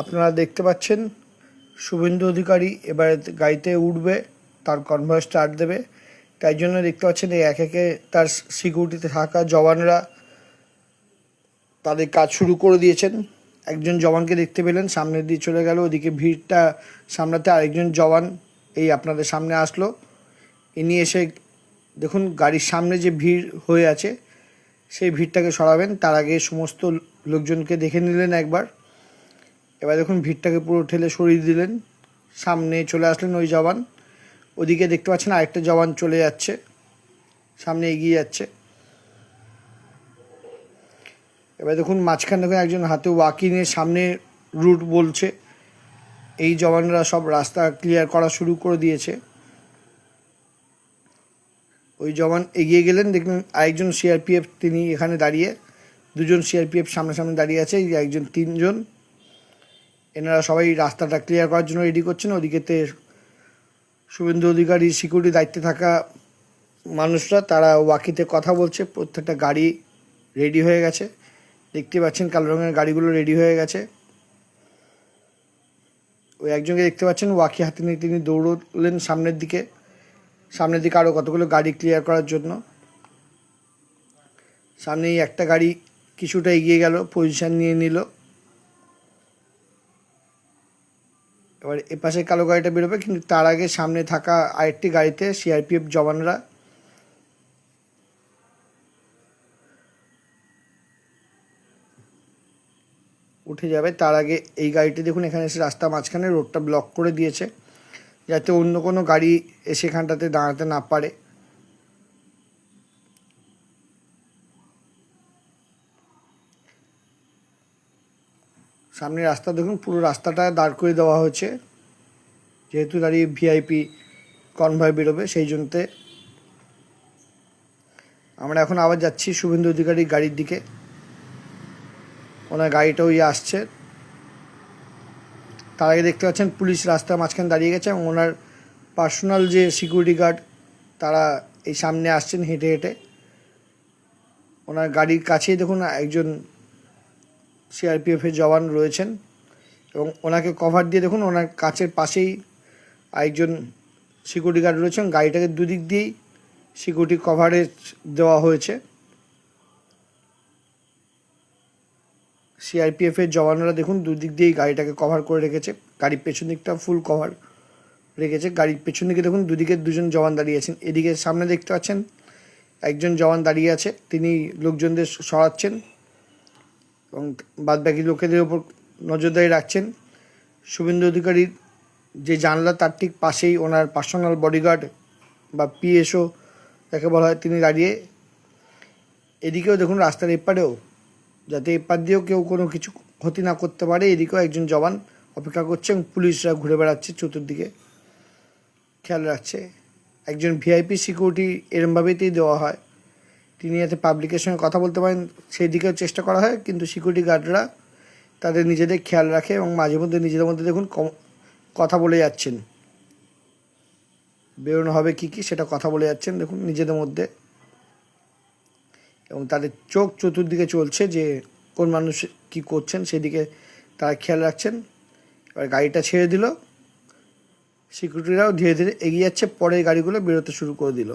আপনারা দেখতে পাচ্ছেন, শুভেন্দু অধিকারী এবারে গাড়িতে উঠবে, তার কনভয় স্টার্ট দেবে। তাই জন্য দেখতে পাচ্ছেন এই এক একে তার সিকিউরিটিতে থাকা জওয়ানরা তাদের কাজ শুরু করে দিয়েছেন। একজন জওয়ানকে দেখতে পেলেন, সামনে দিয়ে চলে গেল, ওদিকে ভিড়টা সামলাতে আরেকজন জওয়ান এই আপনাদের সামনে আসলো। ইনি এসে দেখুন, গাড়ির সামনে যে ভিড় হয়ে আছে, সেই ভিড়টাকে সরাবেন। তার আগে সমস্ত লোকজনকে দেখে নিলেন একবার। এবার দেখুন ভিড়টাকে পুরো ঠেলে সরিয়ে দিলেন। সামনে চলে আসলেন ওই জওয়ান। ওদিকে দেখতে পাচ্ছেন আরেকটা জওয়ান চলে যাচ্ছে। সামনে এগিয়ে যাচ্ছে। এবার দেখুন মাঝখানে দেখুন একজন হাতে ওয়াকি নিয়ে সামনে রুট বলছে। এই জওয়ানরা সব রাস্তা ক্লিয়ার করা শুরু করে দিয়েছে। ওই জওয়ান এগিয়ে গেলেন, দেখলেন আরেকজন সিআরপিএফ তিনি এখানে দাঁড়িয়ে। দুজন সিআরপিএফ সামনাসামনি দাঁড়িয়ে আছে একজন, তিনজন। এনারা সবাই রাস্তাটা ক্লিয়ার করার জন্য রেডি করছেন। ওদিকেতে শুভেন্দু অধিকারী সিকিউরিটি দায়িত্বে থাকা মানুষরা, তারা ওয়াকিতে কথা বলছে। প্রত্যেকটা গাড়ি রেডি হয়ে গেছে। দেখতে পাচ্ছেন কালো রঙের গাড়িগুলো রেডি হয়ে গেছে। ওই একজনকে দেখতে পাচ্ছেন, ওয়াকি হাতে নিয়ে তিনি দৌড়লেন সামনের দিকে। সামনের দিকে আরও কতগুলো গাড়ি ক্লিয়ার করার জন্য। সামনেই একটা গাড়ি কিছুটা এগিয়ে গেল পজিশন নিয়ে নিল। এবার এপাশে কালো গাড়িটা বেরোবে, কিন্তু তার আগে সামনে থাকা আরেকটি গাড়িতে সিআরপিএফ জওয়ানরা উঠে যাবে। তার আগে এই গাড়িটি দেখুন, এখানে এসে রাস্তা মাঝখানে রোডটা ব্লক করে দিয়েছে, যাতে অন্য কোনো গাড়ি এসে এখানটাতে দাঁড়াতে না পারে। সামনে রাস্তা, দেখুন পুরো রাস্তাটা দাঁড় করে দেওয়া হয়েছে। যেহেতু দাঁড়িয়ে ভিআইপি কনভয় বেরোবে, সেই জন্যতে আমরা এখন আবার যাচ্ছি শুভেন্দু অধিকারী গাড়ির দিকে। ওনার গাড়িটা ওই আসছে। তার আগে দেখতে পাচ্ছেন পুলিশ রাস্তার মাঝখানে দাঁড়িয়ে গেছে এবং ওনার পার্সোনাল যে সিকিউরিটি গার্ড তারা এই সামনে আসছেন হেঁটে হেঁটে। ওনার গাড়ির কাছেই দেখুন একজন সিআরপিএফের জওয়ান রয়েছেন এবং ওনাকে কভার দিয়ে দেখুন, ওনার কাছের পাশেই আরেকজন সিকিউরিটি গার্ড রয়েছেন, গাড়িটাকে দুদিক দিয়েই সিকিউরিটি কভারেজ দেওয়া হয়েছে। সিআরপিএফের জওয়ানরা দেখুন, দুদিক দিয়েই গাড়িটাকে কভার করে রেখেছে, গাড়ির পেছন দিকটা ফুল কভার রেখেছে, গাড়ির পেছন দিকে দেখুন, দুদিকে দুজন জওয়ান দাঁড়িয়ে আছেন, এদিকে সামনে দেখতে পাচ্ছেন, একজন জওয়ান দাঁড়িয়ে আছে, তিনি লোকজনদের সরাচ্ছেন। এবং বাদবাকি লোকেদের ওপর নজরদারি রাখছেন। শুভেন্দু অধিকারীর যে জানলা, তার ঠিক পাশেই ওনার পার্সোনাল বডিগার্ড বা পিএসও, যাকে বলা হয়, তিনি দাঁড়িয়ে। এদিকেও দেখুন, রাস্তার এপারেও, যাতে এপার দিয়েও কেউ কোনো কিছু ক্ষতি না করতে পারে, এদিকেও একজন জওয়ান অপেক্ষা করছে এবং পুলিশরা ঘুরে বেড়াচ্ছে চতুর্দিকে। খেয়াল রাখছে, একজন ভিআইপি সিকিউরিটি এরমভাবেতেই দেওয়া হয়। তিনি যাতে পাবলিকের সঙ্গে কথা বলতে পারেন, সেই দিকেও চেষ্টা করা হয়। কিন্তু সিকিউরিটি গার্ডরা তাদের নিজেদের খেয়াল রাখে এবং মাঝে মধ্যে নিজেদের মধ্যে দেখুন কথা বলে যাচ্ছেন। বেরোনো হবে কি কি সেটা কথা বলে যাচ্ছেন, দেখুন নিজেদের মধ্যে। এবং তাদের চোখ চতুর্দিকে চলছে যে কোন মানুষ কি করছেন, সেদিকে তারা খেয়াল রাখছেন। এবার গাড়িটা ছেড়ে দিল। সিকিউরিটিরাও ধীরে ধীরে এগিয়ে যাচ্ছে পরের গাড়িগুলো বেরোতে শুরু করে দিল।